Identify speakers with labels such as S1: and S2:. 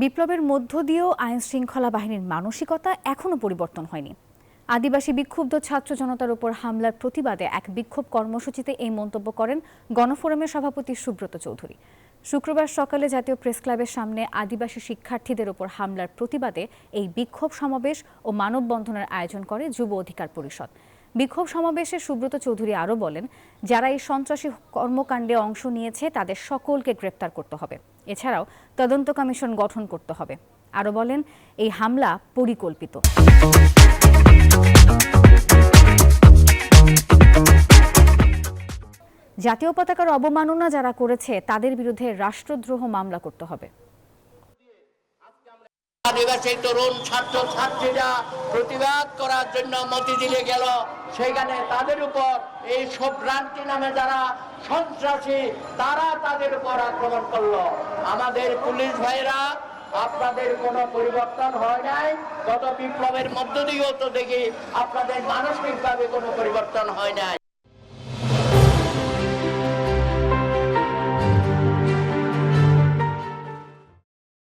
S1: বিপ্লবের মধ্য দিয়েও আইন শৃঙ্খলা বাহিনীর মানসিকতা এখনও পরিবর্তন হয়নি। আদিবাসী বিক্ষুব্ধ ছাত্র জনতার উপর হামলার প্রতিবাদে এক বিক্ষোভ কর্মসূচিতে এই মন্তব্য করেন গণফোরামের সভাপতি সুব্রত চৌধুরী। শুক্রবার সকালে জাতীয় প্রেস ক্লাবের সামনে আদিবাসী শিক্ষার্থীদের উপর হামলার প্রতিবাদে এই বিক্ষোভ সমাবেশ ও মানববন্ধনের আয়োজন করে যুব অধিকার পরিষদ। বিক্ষোভ সমাবেশে সুব্রত চৌধুরী আরও বলেন, যারা এই সন্ত্রাসী কর্মকাণ্ডে অংশ নিয়েছে, তাদের সকলকে গ্রেপ্তার করতে হবে। এছাড়াও তদন্ত কমিশন গঠন করতে হবে। আরও বলেন, এই হামলা পরিকল্পিত। জাতীয় পতাকার অবমাননা যারা করেছে, তাদের বিরুদ্ধে রাষ্ট্রদ্রোহ মামলা করতে হবে।
S2: আদিবাসী তরুণ, ছাত্র, ছাত্রীরা প্রতিবাদ করার জন্য মতিঝিলে গেল। সেখানে তাদের উপর এই সভ্রান্তি নামে যারা সন্ত্রাসী, তারা তাদের উপর আক্রমণ করল। আমাদের পুলিশ ভাইরা আপনাদের কোনো পরিবর্তন হয় নাই। গত বিপ্লবের মধ্য দিয়েও তো দেখি আপনাদের মানসিকভাবে কোনো পরিবর্তন হয় নাই।